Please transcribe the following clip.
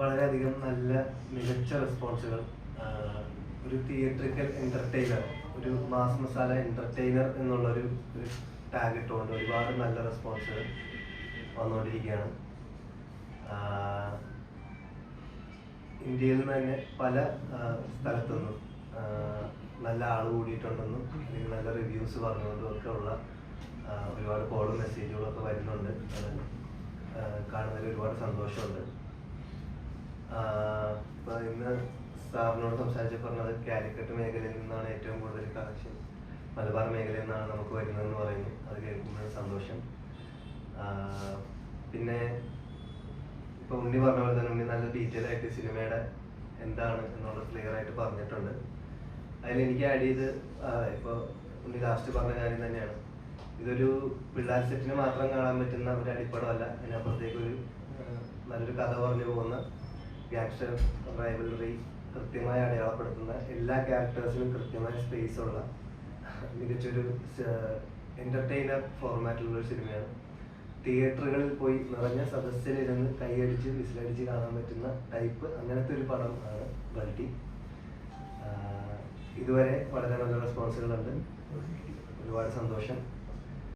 വളരെയധികം നല്ല മികച്ച റെസ്പോൺസുകൾ ഒരു തിയേറ്ററിക്കൽ എന്റർടൈനർ ഒരു മാസ് മസാല എന്റർടൈനർ എന്നുള്ളൊരു ടാഗ് ഇട്ടുകൊണ്ട് ഒരുപാട് നല്ല റെസ്പോൺസുകൾ വന്നുകൊണ്ടിരിക്കുകയാണ്. ഇന്ത്യയിൽ നിന്ന് തന്നെ പല സ്ഥലത്തു സ്ഥലത്തുനിന്നും നല്ല ആൾ കൂടിയിട്ടുണ്ടെന്നും അല്ലെങ്കിൽ നല്ല റിവ്യൂസ് പറഞ്ഞുകൊണ്ടും ഒക്കെ ഉള്ള ഒരുപാട് കോളും മെസ്സേജുകളൊക്കെ വരുന്നുണ്ട്. അത് കാണുന്നതിൽ ഒരുപാട് സന്തോഷമുണ്ട്. ആഹ് ഇപ്പൊ ഇന്ന് സാറിനോട് സംസാരിച്ച് പറഞ്ഞത് കാലിക്കറ്റ് മേഖലയിൽ നിന്നാണ് ഏറ്റവും കൂടുതൽ കളക്ഷൻ മലബാർ മേഖലയിൽ നിന്നാണ് നമുക്ക് വരുന്നതെന്ന് പറയുന്നു. അത് കേൾക്കുമ്പോൾ സന്തോഷം. പിന്നെ ഇപ്പൊ ഉണ്ണി പറഞ്ഞ പോലെ തന്നെ ഉണ്ണി നല്ല ഡീറ്റെയിൽ ആയിട്ട് സിനിമയുടെ എന്താണ് എന്നുള്ളത് ക്ലിയർ ആയിട്ട് പറഞ്ഞിട്ടുണ്ട്. അതിൽ എനിക്ക് ആഡ് ചെയ്ത് ആഹ് ഇപ്പൊ ഉണ്ണി ലാസ്റ്റ് പറഞ്ഞ കാര്യം തന്നെയാണ്. ഇതൊരു പിള്ളേർ സെറ്റിന് മാത്രം കാണാൻ പറ്റുന്ന ഒരു അടിപ്പടമല്ല. അതിനപ്പുറത്തേക്ക് ഒരു നല്ലൊരു കഥ പറഞ്ഞു പോകുന്ന ഗാങ്സ്റ്റർ റൈവലറി കൃത്യമായി അടയാളപ്പെടുത്തുന്ന എല്ലാ ക്യാരക്ടേഴ്സിനും കൃത്യമായ സ്പേസ് ഉള്ള മികച്ചൊരു എന്റർടൈനർ ഫോർമാറ്റിലുള്ള ഒരു സിനിമയാണ് തിയേറ്ററുകളിൽ പോയി നിറഞ്ഞ സദസ്സിലിരുന്ന് കൈയടിച്ച് വിസിലടിച്ച് കാണാൻ പറ്റുന്ന ടൈപ്പ് അങ്ങനത്തെ ഒരു പടം ആണ് ബൾട്ടി. ഇതുവരെ വളരെ നല്ല റെസ്പോൺസുകളുണ്ട് ഒരുപാട് സന്തോഷം.